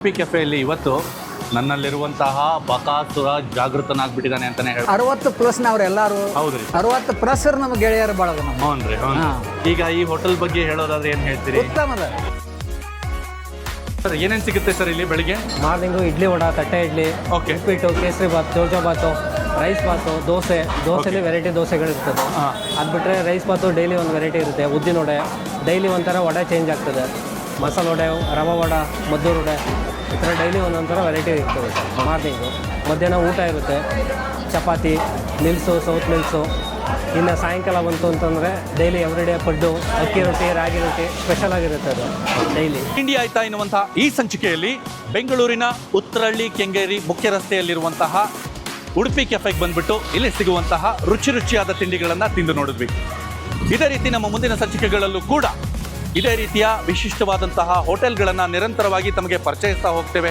P ಕೆಫೆಯಲ್ಲಿ ಇವತ್ತು ನನ್ನಲ್ಲಿರುವಂತಹ ಬಕಾಸುರ ಜಾಗೃತನಾಗ್ಬಿಟ್ಟಿದ್ದಾನೆ ಅಂತಾನೆ ಹೇಳಿ ಅರವತ್ತು ಪ್ಲಸ್ ಎಲ್ಲಾರು. ಹೌದ್ರಿ ಅರವತ್ತು ಪ್ಲಸ್ ನಮ್ಮ ಗೆಳೆಯರು ಬಳಗ ನಮ್ಮ ಹ್ಞೂನ್ರಿ ಹ್ಞೂ. ಈಗ ಈ ಹೋಟೆಲ್ ಬಗ್ಗೆ ಹೇಳೋದಾದ್ರೆ ಏನ್ ಹೇಳ್ತೀರಿ? ಉತ್ತಮದ. ಸರ್ ಏನೇನ್ ಸಿಗುತ್ತೆ ಸರ್ ಇಲ್ಲಿ ಬೆಳಿಗ್ಗೆ? ಮಾರ್ನಿಂಗು ಇಡ್ಲಿ ವಡ ತಟ್ಟೆ ಇಡ್ಲಿ ಓಕೆ ಉಪ್ಪಿಟ್ಟು ಕೇಸರಿ ಬಾತ್ ಜೋಜೋ ಬಾತು ರೈಸ್ ಬಾತು ದೋಸೆ. ದೋಸೆಲಿ ವೆರೈಟಿ ದೋಸೆಗಳಿರ್ತದೆ. ಹಾ. ಅದು ಬಿಟ್ಟರೆ ರೈಸ್ ಬಾತು ಡೈಲಿ ಒಂದು ವೆರೈಟಿ ಇರುತ್ತೆ. ಉದ್ದಿನ ವಡೆ ಡೈಲಿ ಒಂಥರ ವಡೆ ಚೇಂಜ್ ಆಗ್ತದೆ. ಮಸಾಲೆ ವಡೆ ರವೆ ವಡ ಮದ್ದೂರು ವಡೆ. ಈ ಥರ ಡೈಲಿ ಒಂದೊಂಥರ ವೆರೈಟಿ ಇರ್ತದೆ. ಮಾರ್ನಿಂಗು ಮಧ್ಯಾಹ್ನ ಊಟ ಇರುತ್ತೆ. ಚಪಾತಿ ಮಿಲ್ಸು ಸೌತ್ ಮಿಲ್ಸು ಇನ್ನು ಸಾಯಂಕಾಲ ಬಂತು ಅಂತಂದರೆ ಡೈಲಿ ಎವ್ರಿಡೇ ಪಡ್ಡು, ಅಕ್ಕಿ ರೊಟ್ಟಿ, ರಾಗಿ ರೊಟ್ಟಿ ಸ್ಪೆಷಲ್ ಆಗಿರುತ್ತೆ ಅದು ಡೈಲಿ ತಿಂಡಿ ಆಯ್ತಾ ಎನ್ನುವಂತಹ ಈ ಸಂಚಿಕೆಯಲ್ಲಿ ಬೆಂಗಳೂರಿನ ಉತ್ತರಹಳ್ಳಿ ಕೆಂಗೇರಿ ಮುಖ್ಯ ರಸ್ತೆಯಲ್ಲಿರುವಂತಹ ಉಡುಪಿ ಕೆಫೆಗೆ ಬಂದ್ಬಿಟ್ಟು ಇಲ್ಲಿ ಸಿಗುವಂತಹ ರುಚಿ ರುಚಿಯಾದ ತಿಂಡಿಗಳನ್ನು ತಿಂದು ನೋಡಿದ್ವಿ. ಇದೇ ರೀತಿ ನಮ್ಮ ಮುಂದಿನ ಸಂಚಿಕೆಗಳಲ್ಲೂ ಕೂಡ ಇದೇ ರೀತಿಯ ವಿಶಿಷ್ಟವಾದಂತಹ ಹೋಟೆಲ್ಗಳನ್ನು ನಿರಂತರವಾಗಿ ತಮಗೆ ಪರಿಚಯಿಸ್ತಾ ಹೋಗ್ತೇವೆ.